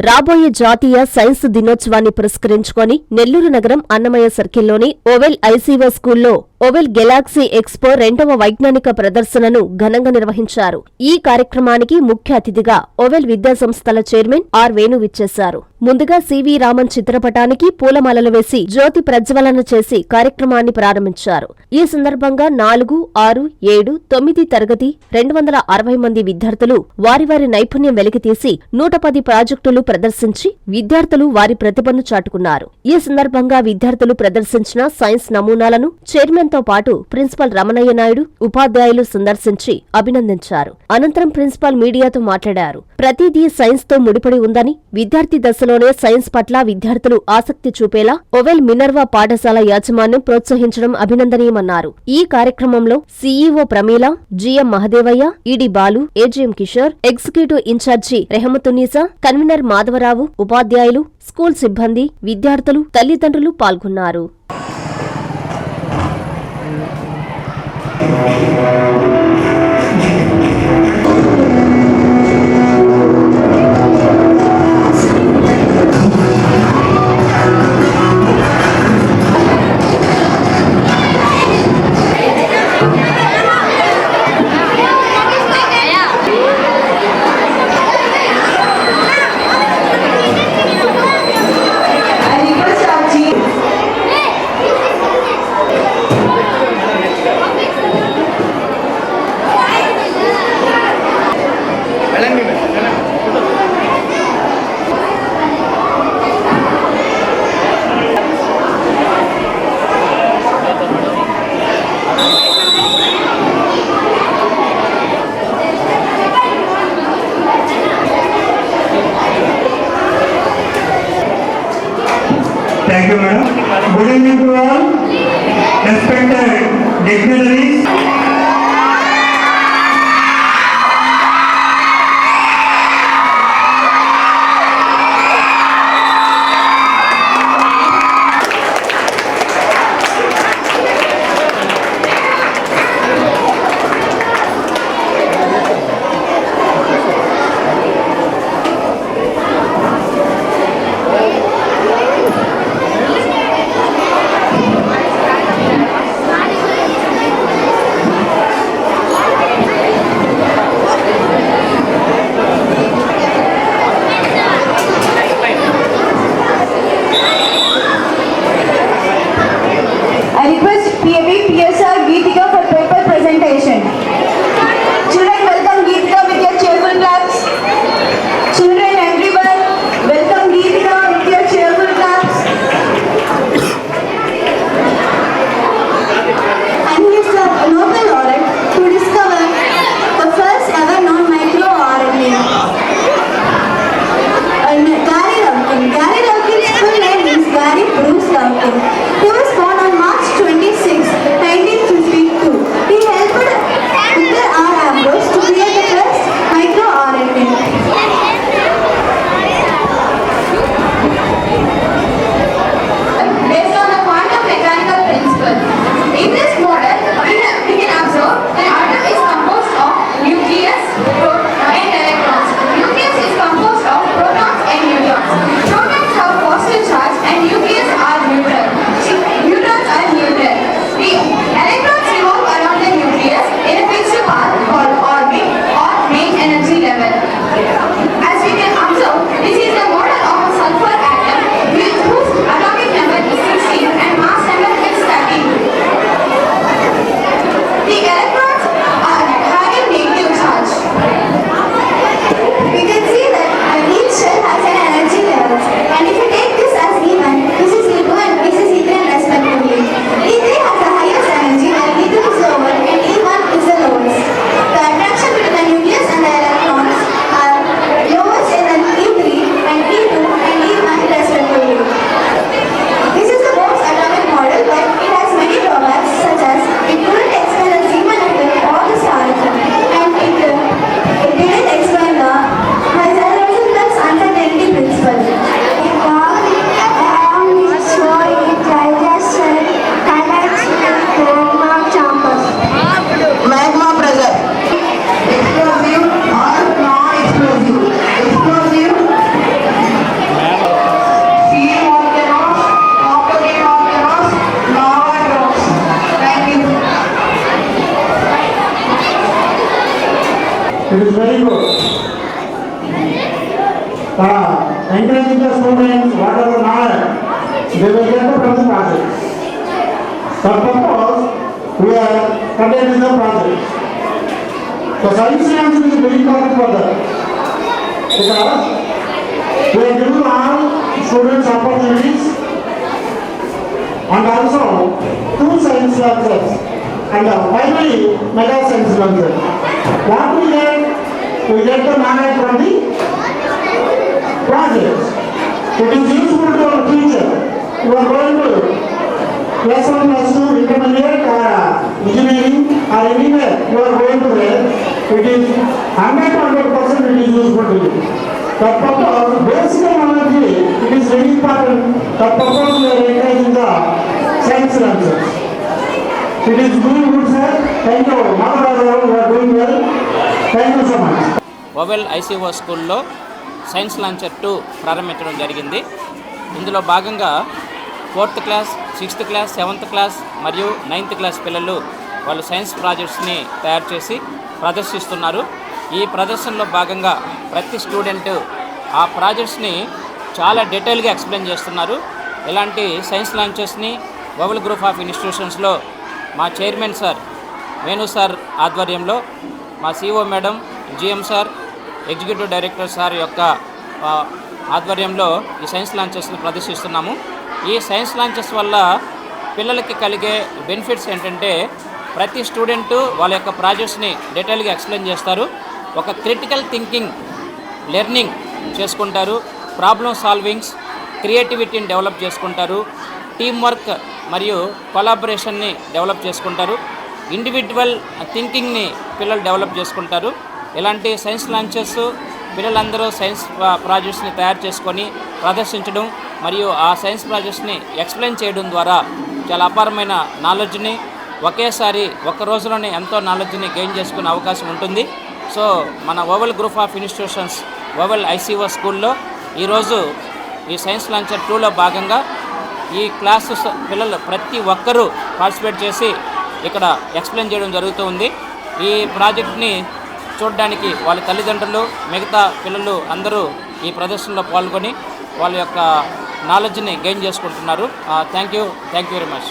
రాబోయే జాతీయ సైన్స్ దినోత్సవాన్ని పురస్కరించుకొని నెల్లూరు నగరం అన్నమయ్య సర్కిల్లోని ఓవెల్ ఐసీఓ స్కూల్లో ఓవెల్ గెలాక్సీ ఎక్స్పో రెండవ వైజ్ఞానిక ప్రదర్శనను ఘనంగా నిర్వహించారు. ఈ కార్యక్రమానికి ముఖ్య అతిథిగా ఓవెల్ విద్యా సంస్థల చైర్మన్ ఆర్ వేణు విచ్చేశారు. ముందుగా సివి రామన్ చిత్రపటానికి పూలమాలలు వేసి జ్యోతి ప్రజ్వలన చేసి కార్యక్రమాన్ని ప్రారంభించారు. ఈ సందర్భంగా నాలుగు ఆరు ఏడు తొమ్మిది తరగతి రెండు వందల అరవై మంది విద్యార్థులు వారి వారి నైపుణ్యం వెలికితీసి నూట పది ప్రాజెక్టులు ప్రదర్శించి విద్యార్థులు వారి ప్రతిభను చాటుకున్నారు. ఈ సందర్భంగా విద్యార్థులు ప్రదర్శించిన సైన్స్ నమూనాలను చైర్మన్ తో పాటు ప్రిన్సిపల్ రమణయ్య నాయుడు ఉపాధ్యాయులు సందర్శించి అభినందించారు. అనంతరం ప్రిన్సిపాల్ మీడియాతో మాట్లాడారు. ప్రతిదీ సైన్స్తో ముడిపడి ఉందని విద్యార్థి దశలోనే సైన్స్ పట్ల విద్యార్థులు ఆసక్తి చూపేలా ఒవెల్ మినర్వా పాఠశాల యాజమాన్యం ప్రోత్సహించడం అభినందనీయమన్నారు. ఈ కార్యక్రమంలో CEO Pramila G M Mahadevaiah E D Balu A G M Kishore executive in charge Rahmathunnisa convener Madhavarao ఉపాధ్యాయులు స్కూల్ సిబ్బంది విద్యార్థులు తల్లిదండ్రులు పాల్గొన్నారు. Yeah. Thank you, madam. Good evening to all. Respected dignitaries. It is very good. Uh, encouraging the students, whatever knowledge, they will get from the project. For purpose, we are conducting the project. So science answer is very important for. Because we are giving all students opportunities and also two science classes and uh, finally mega science classes. What we get, we get the knowledge from the projects. It is useful to our future. You are going to plus one, plus two, intermediate or engineering or anywhere you are going to there. It is hundred hundred percent it is useful to you. The purpose, basic knowledge, it is very important. The purpose we are encouraging the science answers. It is doing good, sir. Thank you. Madhuraj, you are doing well. Thank you so much. Oval I C O స్కూల్లో science launcher two ప్రారంభించడం జరిగింది. ఇందులో భాగంగా fourth class sixth class seventh class మరియు ninth class పిల్లలు వాళ్ళు science ప్రాజెక్ట్స్ని తయారు చేసి ప్రదర్శిస్తున్నారు. ఈ ప్రదర్శనలో భాగంగా ప్రతి స్టూడెంట్ ఆ ప్రాజెక్ట్స్ని చాలా డీటెయిల్గా ఎక్స్ప్లెయిన్ చేస్తున్నారు. ఇలాంటి సైన్స్ లాంచెస్ని ఓవెల్ గ్రూప్ ఆఫ్ ఇన్స్టిట్యూషన్స్లో మా చైర్మన్ సార్ వేణు సార్ ఆధ్వర్యంలో మా C O madam G M sir executive director sir యొక్క ఆధ్వర్యంలో ఈ సైన్స్ లాంచెస్ని ప్రదర్శిస్తున్నాము. ఈ సైన్స్ లాంచెస్ వల్ల పిల్లలకి కలిగే బెనిఫిట్స్ ఏంటంటే ప్రతి స్టూడెంట్ వాళ్ళ యొక్క ప్రాజెక్ట్స్ని డీటెయిల్గా ఎక్స్ప్లెయిన్ చేస్తారు. ఒక క్రిటికల్ థింకింగ్ లెర్నింగ్ చేసుకుంటారు. ప్రాబ్లమ్ సాల్వింగ్స్ క్రియేటివిటీని డెవలప్ చేసుకుంటారు. టీం వర్క్ మరియు కొలాబరేషన్ని డెవలప్ చేసుకుంటారు. ఇండివిజువల్ థింకింగ్ని పిల్లలు డెవలప్ చేసుకుంటారు. ఇలాంటి సైన్స్ లంచెస్ పిల్లలందరూ సైన్స్ ప్రాజెక్ట్స్ని తయారు చేసుకొని ప్రదర్శించడం మరియు ఆ సైన్స్ ప్రాజెక్ట్స్ని ఎక్స్ప్లెయిన్ చేయడం ద్వారా చాలా అపారమైన నాలెడ్జ్ని ఒకేసారి ఒక రోజులోనే ఎంతో నాలెడ్జ్ని గెయిన్ చేసుకునే అవకాశం ఉంటుంది. సో మన Oval group of institutions Oval I C O స్కూల్లో ఈరోజు ఈ సైన్స్ లంచర్ టూలో భాగంగా ఈ క్లాసెస్ పిల్లలు ప్రతి ఒక్కరూ పార్టిసిపేట్ చేసి ఇక్కడ ఎక్స్ప్లెయిన్ చేయడం జరుగుతూ ఉంది. ఈ ప్రాజెక్ట్ని చూడడానికి వాళ్ళ తల్లిదండ్రులు మిగతా పిల్లలు అందరూ ఈ ప్రదర్శనలో పాల్గొని వాళ్ళ యొక్క నాలెడ్జ్ని గెయిన్ చేసుకుంటున్నారు. Thank you thank you very much